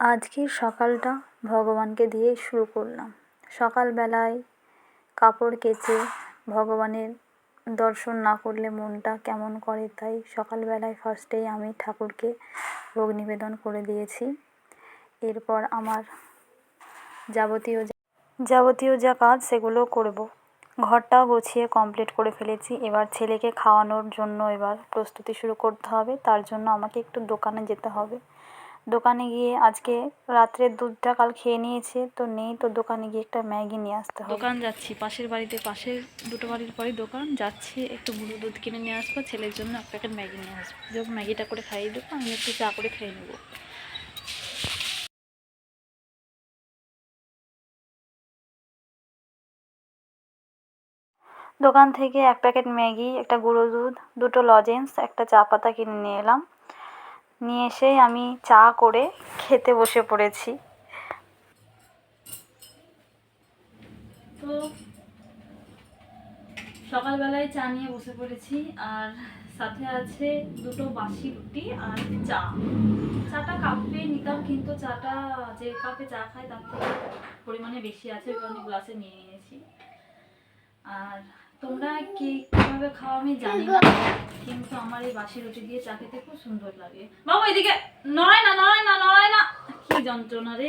আজকের সকালটা ভগবানকে দিয়েই শুরু করলাম। সকালবেলায় কাপড় কেচে ভগবানের দর্শন না করলে মনটা কেমন করে, তাই সকালবেলায় ফার্স্টেই আমি ঠাকুরকে ভোগ নিবেদন করে দিয়েছি। এরপর আমার যাবতীয় যাবতীয় যা কাজ সেগুলো করব। ঘরটাও গুছিয়ে কমপ্লিট করে ফেলেছি। এবার ছেলেকে খাওয়ানোর জন্য এবার প্রস্তুতি শুরু করতে হবে। তার জন্য আমাকে একটু দোকানে যেতে হবে। দোকানে গিয়ে আজকে রাত্রের দুধটা কাল খেয়ে নিয়েছে তো নেই তো দোকানে গিয়ে একটা ম্যাগি নিয়ে আসতে হবে। দোকান যাচ্ছি পাশের বাড়িতে পাশের দুটো বাড়ির পরে দোকান যাচ্ছি একটু গুঁড়ো দুধ কিনে নিয়ে আসব ছেলের জন্য এক প্যাকেট ম্যাগি নিয়ে আসব। যখন ম্যাগিটা করে খাইয়ে দেবো আমি একটু চা করে খেয়ে নেব। দোকান থেকে এক প্যাকেট ম্যাগি একটা গুঁড়ো দুধ দুটো লজেন্স একটা চা পাতা কিনে নিয়ে এলাম। নিয়ে এসেই আমি চা করে খেতে বসে পড়েছি। তো সকালবেলায় চা নিয়ে বসে পড়েছি, আর সাথে আছে দুটো বাসি রুটি আর চা। চাটা কাপে নিতাম, কিন্তু চাটা যে কাপে চা খাই তার থেকে পরিমাণে বেশি আছে ওই কারণে গ্লাসে নিয়ে নিয়েছি। আর তোমরা কি কীভাবে খাও আমি জানি না, কিন্তু আমার এই বাসি রুটি দিয়ে চা খেতে খুব সুন্দর লাগে। বাবু, এদিকে নয় না নয় না নয় না। কি যন্ত্রণা রে।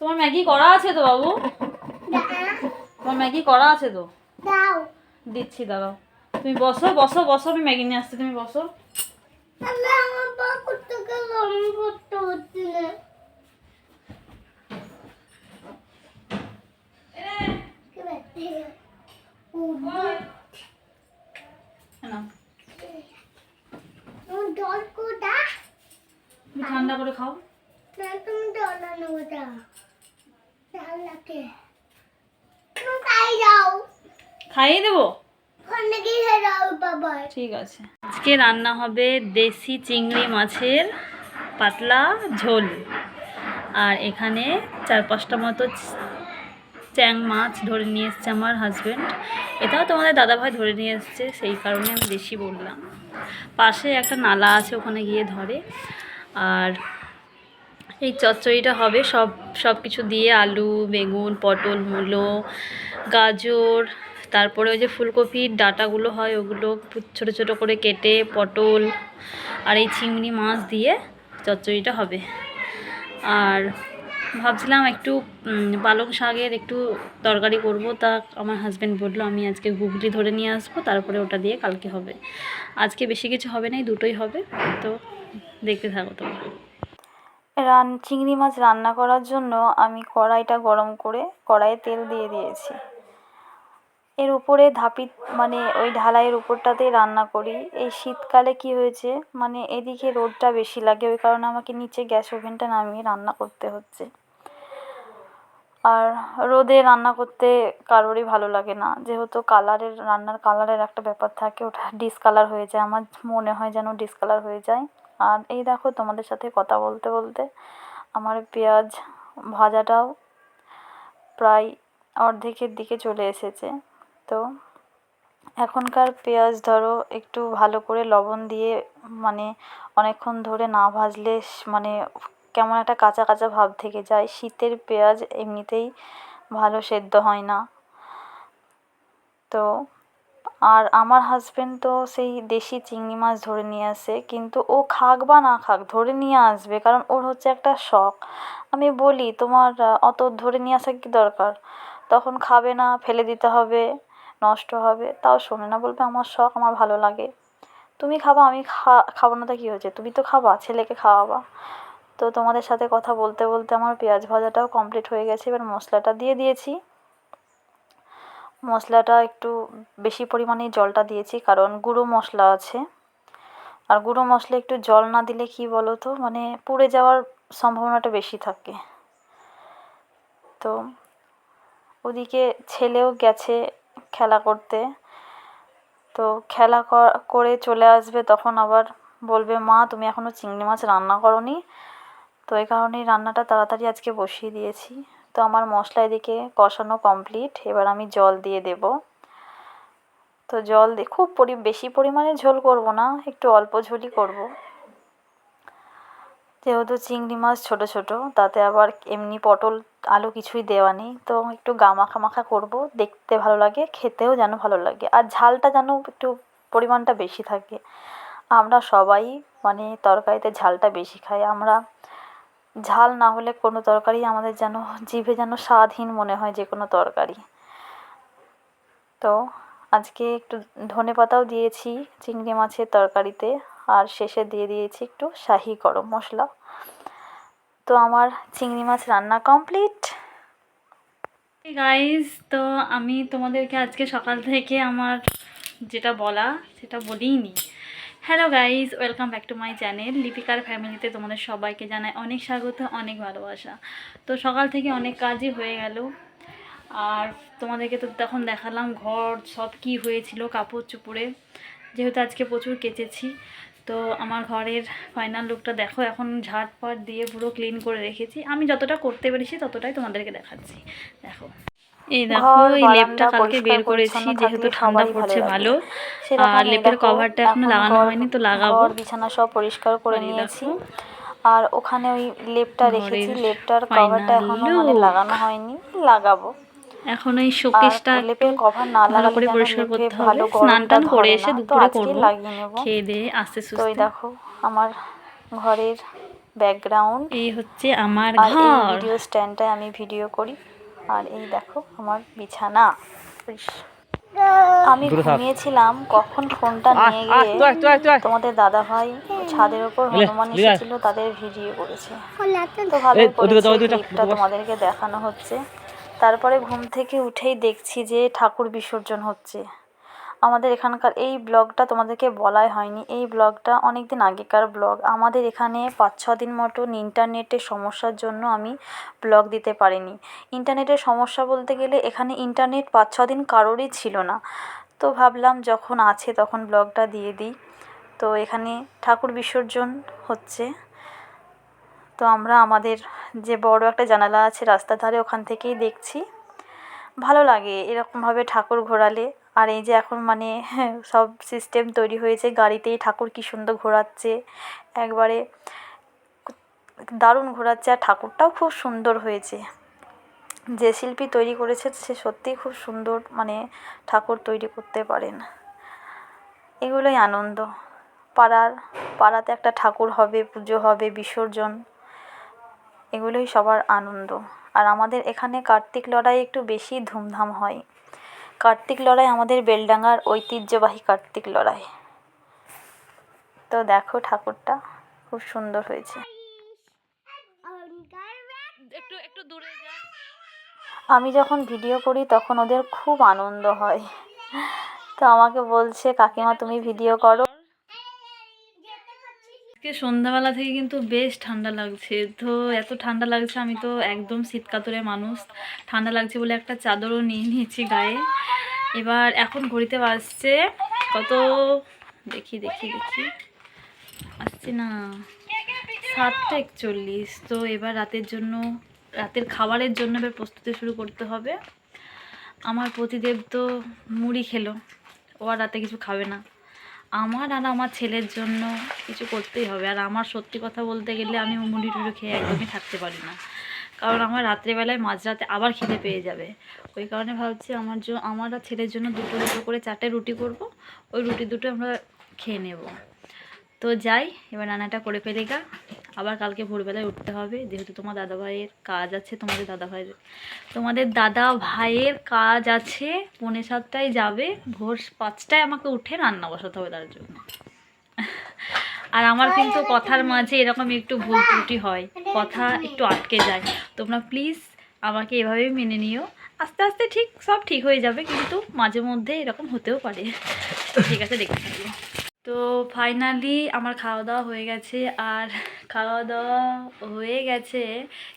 তোমার ম্যাগি করা আছে তো, বাবু? তোমার ম্যাগি করা আছে তো? দিচ্ছি, দাঁড়াও। তুমি বসো বসো বসো, আমি ম্যাগি নিয়ে আসছি, তুমি বসো। আমি আমার করতে করতে হচ্ছে না কি ব্যাপার? ও, না তুমি ঠান্ডা করে খাও। তুমি তুমি যাও খাইয়ে দেবো? ঠিক আছে। আজকে রান্না হবে দেশি চিংড়ি মাছের পাতলা ঝোল। আর এখানে চার পাঁচটা মতো চ্যাং মাছ ধরে নিয়ে এসছে আমার হাজব্যান্ড এটাও তোমাদের দাদাভাই ধরে নিয়ে এসছে, সেই কারণে আমি বেশি বললাম। পাশে একটা নালা আছে ওখানে গিয়ে ধরে। আর এই চচ্চড়িটা হবে সব সব কিছু দিয়ে আলু, বেগুন, পটল, মূলো, গাজর, তারপরে ওই যে ফুলকপির ডাঁটাগুলো হয় ওগুলো ছোটো ছোটো করে কেটে পটল আর এই চিংড়ি মাছ দিয়ে চচ্চড়িটা হবে। আর ভাবছিলাম একটু পালং শাকের একটু তরকারি করব। তা আমার হাজব্যান্ড বলল, আমি আজকে গুগলি ধরে নিয়ে আসব, তারপরে ওটা দিয়ে কালকে হবে। আজকে বেশি কিছু হবে না দুটোই হবে। তো দেখতে থাকো তোমরা। রান, চিংড়ি মাছ রান্না করার জন্য আমি কড়াইটা গরম করে কড়াইয়ে তেল দিয়ে দিয়েছি। এর উপরে ধাপি মানে ওই ঢালাইয়ের উপরটাতেই রান্না করি। এই শীতকালে কি হয়েছে মানে এদিকে রোদটা বেশি লাগে, ওই কারণে আমাকে নিচে গ্যাস ওভেনটা নামিয়ে রান্না করতে হচ্ছে। আর রোদে রান্না করতে কারোরই ভালো লাগে না। যেহেতু কালারের, রান্নার কালারের একটা ব্যাপার থাকে, ওটা ডিসকালার হয়ে যায়। আমার মনে হয় যেন ডিসকালার হয়ে যায়। আর এই দেখো তোমাদের সাথে কথা বলতে বলতে আমার পেঁয়াজ ভাজাটাও প্রায় অর্ধেকের দিকে চলে এসেছে। তো এখনকার পেঁয়াজ ধরো একটু ভালো করে লবণ দিয়ে মানে অনেকক্ষণ ধরে না ভাজলে মানে কেমন একটা কাঁচা কাঁচা ভাব থেকে যায়। শীতের পেঁয়াজ এমনিতেই ভালো সেদ্ধ হয় না। তো, আর আমার হাজবেন্ড তো সেই দেশি চিংড়ি মাছ ধরে নিয়ে আসে, কিন্তু ও খাক বা না খাক ধরে নিয়ে আসবে, কারণ ওর হচ্ছে একটা শখ। আমি বলি, তোমার অত ধরে নিয়ে আসার কী দরকার? তখন খাবে না, ফেলে দিতে হবে, নষ্ট হবে। তাও শোনে না, বলবে, আমার শখ, আমার ভালো লাগে। তুমি খাবা, আমি খা, খাব না তা কী হয়েছে? তুমি তো খাবা, ছেলেকে খাওয়াবা। তো তোমাদের সাথে কথা বলতে বলতে আমার পেঁয়াজ ভাজাটাও কমপ্লিট হয়ে গেছে। এবার মশলাটা দিয়ে দিয়েছি। মশলাটা একটু বেশি পরিমাণেই জলটা দিয়েছি, কারণ গুঁড়ো মশলা আছে। আর গুঁড়ো মশলা একটু জল না দিলে কী বলো তো মানে পুড়ে যাওয়ার সম্ভাবনাটা বেশি থাকে। তো ওদিকে ছেলেও গেছে খেলা করতে। তো খেলা করে চলে আসবে, তখন আবার বলবে, মা, তুমি এখনও চিংড়ি মাছ রান্না করোনি? তো এই কারণেই রান্নাটা তাড়াতাড়ি আজকে বসিয়ে দিয়েছি। তো আমার মশলা এদিকে কষানো কমপ্লিট এবার আমি জল দিয়ে দেব। তো জল দিয়ে খুব পরি বেশি পরিমাণে ঝোল করব না, একটু অল্প ঝোলই করব। যেহেতু চিংড়ি মাছ ছোট ছোট, তাতে আবার এমনি পটল, আলু কিছুই দেওয়া নেই। তো একটু গামাখা মাখা করব, দেখতে ভালো লাগে, খেতেও যেন ভালো লাগে। আর ঝালটা যেন একটু পরিমাণটা বেশি থাকে। আমরা সবাই মানে তরকারিতে ঝালটা বেশি খাই। আমরা ঝাল না হলে কোনো তরকারি আমাদের যেন জিভে যেন স্বাদহীন মনে হয় যে কোনো তরকারি। তো আজকে একটু ধনে পাতাও দিয়েছি চিংড়ি মাছের তরকারিতে আর শেষে দিয়ে দিয়েছি একটু শাহি গরম মশলা। তো আমার চিংড়ি মাছ রান্না কমপ্লিট। গাইজ তো আমি তোমাদেরকে আজকে সকাল থেকে আমার যেটা বলা সেটা বলিনি। Hello guys welcome back to my channel লিপিকার ফ্যামিলিতে তোমাদের সবাইকে জানায় অনেক স্বাগত, অনেক ভালোবাসা। তো সকাল থেকে অনেক কাজই হয়ে গেল। আর তোমাদেরকে তো তখন দেখালাম ঘর, সব কি হয়েছিল কাপড় চোপড়ে যেহেতু আজকে প্রচুর কেচেছি, তো আমার ঘরের ফাইনাল লুকটা দেখো, এখন ঝাড়পাট দিয়ে পুরো ক্লিন করে রেখেছি। আমি যতটা করতে পেরেছি ততটাই তোমাদেরকে দেখাচ্ছি। দেখো। এই দেখো এই লেপটা কালকে বের করেছি যেহেতু ঠান্ডা পড়ছে ভালো। আর লেপের কভারটা এখনও লাগানো হয়নি তো লাগাবো। বিছানা সব পরিষ্কার করে নিয়েছি। আর ওখানে ওই লেপটা রেখেছি লেপটার কভারটা এখনও মানে লাগানো হয়নি লাগাবো। এখন এই শোকেসটা লেপের কভার না ভালো লাগালে করে পরিষ্কার করতে ভালো হবে। স্নান টান করে এসে দুপুরে করব। লাগিয়ে নেব। খেয়ে দিয়ে আস্তে তো এই দেখো আমার ঘরের ব্যাকগ্রাউন্ড এই হচ্ছে আমার ঘর। ভিডিও স্ট্যান্ডটায় আমি ভিডিও করি। আর এই দেখো আমার বিছানা। আমি ঘুমিয়েছিলাম কখন ফোনটা নিয়ে গিয়ে তোমাদের দাদা ভাই ছাদের উপর হনুমান এসেছিল তাদের ভিডিও করেছে। তো ভালো ক্লিপটা তোমাদেরকে দেখানো হচ্ছে। তারপরে ঘুম থেকে উঠেই দেখছি যে ঠাকুর বিসর্জন হচ্ছে। আমাদের এখানকার এই ব্লগটা তোমাদেরকে বলাই হয়নি। এই ব্লগটা অনেক দিন আগেকার ব্লগ। আমাদের এখানে পাঁচ ছ দিন মতন ইন্টারনেটের সমস্যার জন্য আমি ব্লগ দিতে পারিনি। ইন্টারনেটের সমস্যা বলতে গেলে এখানে ইন্টারনেট পাঁচ ছ দিন কারোরই ছিল না। তো ভাবলাম যখন আছে তখন ব্লগটা দিয়ে দিই। তো এখানে ঠাকুর বিসর্জন হচ্ছে। তো আমরা আমাদের যে বড় একটা জানালা আছে রাস্তার ধারে ওখান থেকেই দেখছি। ভালো লাগে এরকমভাবে ঠাকুর ঘোরালে। আর এই যে এখন মানে সব সিস্টেম তৈরি হয়েছে। গাড়িতেই ঠাকুর কী সুন্দর ঘোরাচ্ছে। একবারে দারুণ ঘোরাচ্ছে। আর ঠাকুরটাও খুব সুন্দর হয়েছে। যে শিল্পী তৈরি করেছে, সে সত্যিই খুব সুন্দর মানে ঠাকুর তৈরি করতে পারেন। এগুলোই আনন্দ। পাড়ার, পাড়াতে একটা ঠাকুর হবে, পুজো হবে, বিসর্জন, এগুলোই সবার আনন্দ। আর আমাদের এখানে কার্তিক লড়াই একটু বেশি ধুমধাম হয়। কার্তিক লড়াই আমাদের বেলডাঙ্গার ঐতিহ্যবাহী কার্তিক লড়াই। তো দেখো ঠাকুরটা খুব সুন্দর হয়েছে। আমি যখন ভিডিও করি তখন ওদের খুব আনন্দ হয়। তো আমাকে বলছে কাকিমা তুমি ভিডিও করো। সন্ধ্যাবেলা থেকে কিন্তু বেশ ঠান্ডা লাগছে। তো এত ঠান্ডা লাগছে, আমি তো একদম শীত কাতরে মানুষ। ঠান্ডা লাগছে বলে একটা চাদরও নিয়ে নিয়েছি গায়ে। এবার এখন ঘড়িতে বাজছে কত? দেখি দেখি দেখি। আসছে না। সাতটা একচল্লিশ। তো এবার রাতের জন্য, রাতের খাবারের জন্য এবার প্রস্তুতি শুরু করতে হবে। আমার প্রতিদেব তো মুড়ি খেলো। ও আর রাতে কিছু খাবে না। আমার আর আমার ছেলের জন্য কিছু করতেই হবে। আর আমার সত্যি কথা বলতে গেলে আমি মুড়ি টুড়ি খেয়ে একদমই থাকতে পারি না। কারণ আমার রাত্রেবেলায় মাঝরাতে আবার খেতে পেয়ে যাবে। ওই কারণে ভাবছি আমার জন্য আমার আর ছেলের জন্য দুটো দুটো করে চারটে রুটি করব। ওই রুটি দুটো আমরা খেয়ে নেব। তো যাই, এবার রান্নাটা করে ফেলে গা। আবার কালকে ভোরবেলায় উঠতে হবে। যেহেতু তোমার দাদা ভাইয়ের কাজ আছে, তোমাদের দাদা ভাইয়ের তোমাদের দাদা ভাইয়ের কাজ আছে, পৌনে সাতটায় যাবে। ভোর পাঁচটায় আমাকে উঠে রান্না বসাতে হবে তার জন্য। আর আমার কিন্তু কথার মাঝে এরকম একটু ভুল ত্রুটি হয়, কথা একটু আটকে যায়। তোমরা প্লিজ আমাকে এভাবেই মেনে নিও। আস্তে আস্তে ঠিক, সব ঠিক হয়ে যাবে, কিন্তু মাঝে মধ্যে এরকম হতেও পারে। তো ঠিক আছে দেখতে থাকব তো ফাইনালি আমার খাওয়া দাওয়া হয়ে গেছে আর খাওয়া দাওয়া হয়ে গেছে,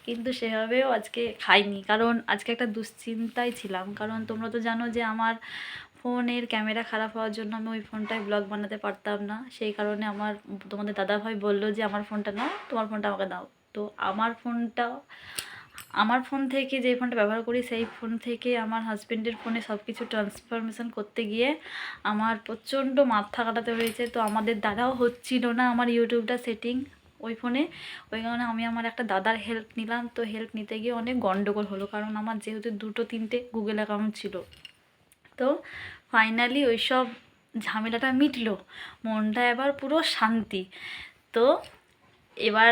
কিন্তু সেভাবেও আজকে খাইনি। কারণ আজকে একটা দুশ্চিন্তায় ছিলাম। কারণ তোমরা তো জানো যে আমার ফোনের ক্যামেরা খারাপ হওয়ার জন্য আমি ওই ফোনটায় ব্লগ বানাতে পারতাম না। সেই কারণে আমার তোমাদের দাদাভাই বলল যে, আমার ফোনটা নাও, তোমার ফোনটা আমাকে দাও। তো আমার ফোনটা আমার ফোন থেকে যে ফোনটা ব্যবহার করি, সেই ফোন থেকে আমার হাজব্যান্ডের ফোনে সব কিছু ট্রান্সফরমেশন করতে গিয়ে আমার প্রচণ্ড মাথা কাটাতে হয়েছে। তো আমাদের দাদাও হচ্ছিল না আমার ইউটিউবটা সেটিং ওই ফোনে ওই কারণে আমি আমার একটা দাদার হেল্প নিলাম। তো হেল্প নিতে গিয়ে অনেক গণ্ডগোল হলো, কারণ আমার যেহেতু দুটো তিনটে গুগল অ্যাকাউন্ট ছিল। তো ফাইনালি ওই সব ঝামেলাটা মিটলো। মনটা এবার পুরো শান্তি। তো এবার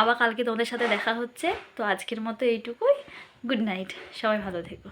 আবার কালকে তোমাদের সাথে দেখা হচ্ছে, তো আজকের মতো এইটুকুই। গুড নাইট সবাই ভালো থেকো।